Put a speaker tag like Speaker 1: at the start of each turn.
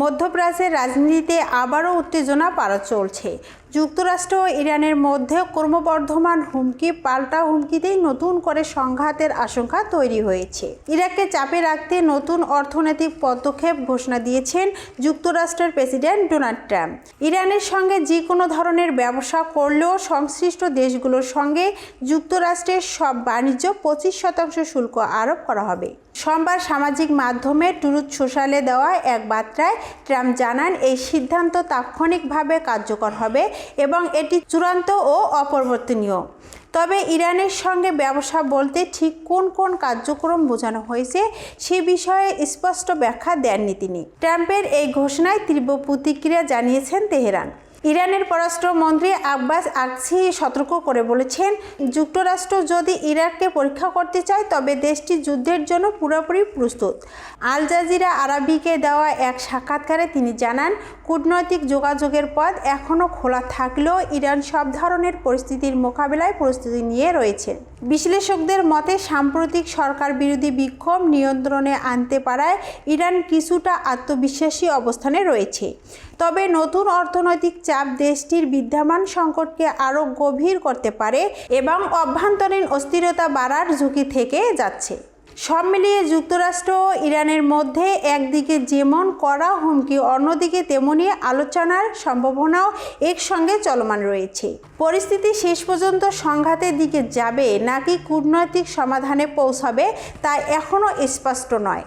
Speaker 1: মধ্যপ্রাচ্যের রাজনীতিতে আবারও উত্তেজনা পারা চলছে। যুক্তরাষ্ট্র ও ইরানের মধ্যে ক্রমবর্ধমান হুমকি, পাল্টা হুমকিতেই নতুন করে সংঘাতের আশঙ্কা তৈরি হয়েছে। ইরাককে চাপে রাখতে নতুন অর্থনৈতিক পদক্ষেপ ঘোষণা দিয়েছেন যুক্তরাষ্ট্রের প্রেসিডেন্ট ডোনাল্ড ট্রাম্প। ইরানের সঙ্গে যে কোনো ধরনের ব্যবসা করলেও সংশ্লিষ্ট দেশগুলোর সঙ্গে যুক্তরাষ্ট্রের সব বাণিজ্য পঁচিশ শতাংশ শুল্ক আরোপ করা হবে। সোমবার সামাজিক মাধ্যমে টুরুথ সোশ্যালে দেওয়া এক বার্তায় ট্রাম্প জানান, এই সিদ্ধান্ত তাৎক্ষণিকভাবে কার্যকর হবে এবং এটি চূড়ান্ত ও অপরিবর্তনীয়। তবে ইরানের সঙ্গে ব্যবসা বলতে ঠিক কোন কোন কার্যক্রম বোঝানো হয়েছে সে বিষয়ে স্পষ্ট ব্যাখ্যা দেননি তিনি। ট্রাম্পের এই ঘোষণায় তীব্র প্রতিক্রিয়া জানিয়েছেন তেহরান। ইরানের পররাষ্ট্রমন্ত্রী আব্বাস আকসি সতর্ক করে বলেছেন, যুক্তরাষ্ট্র যদি ইরাককে পরীক্ষা করতে চায়, তবে দেশটি যুদ্ধের জন্য পুরোপুরি প্রস্তুত। আল জাজিরা আরবিকে দেওয়া এক সাক্ষাৎকারে তিনি জানান, কূটনৈতিক যোগাযোগের পথ এখনও খোলা থাকলেও ইরান সব ধরনের পরিস্থিতির মোকাবেলায় প্রস্তুতি নিয়ে রয়েছেন বিশ্লেষকদের মতে, সাম্প্রতিক সরকার বিরোধী বিক্ষোভ নিয়ন্ত্রণে আনতে পারায় ইরান কিছুটা আত্মবিশ্বাসী অবস্থানে রয়েছে। তবে নতুন অর্থনৈতিক চাপ দেশটির বিদ্যমান সংকটকে আরও গভীর করতে পারে এবং অভ্যন্তরীণ অস্থিরতা বাড়ার ঝুঁকি থেকে যাচ্ছে। সব মিলিয়ে যুক্তরাষ্ট্র ইরানের মধ্যে একদিকে যেমন করা হুমকি, অন্যদিকে তেমনি আলোচনার সম্ভাবনাও একসঙ্গে চলমান রয়েছে। পরিস্থিতি শেষ পর্যন্ত সংঘাতের দিকে যাবে নাকি কূটনৈতিক সমাধানে পৌঁছাবে তা এখনও স্পষ্ট নয়।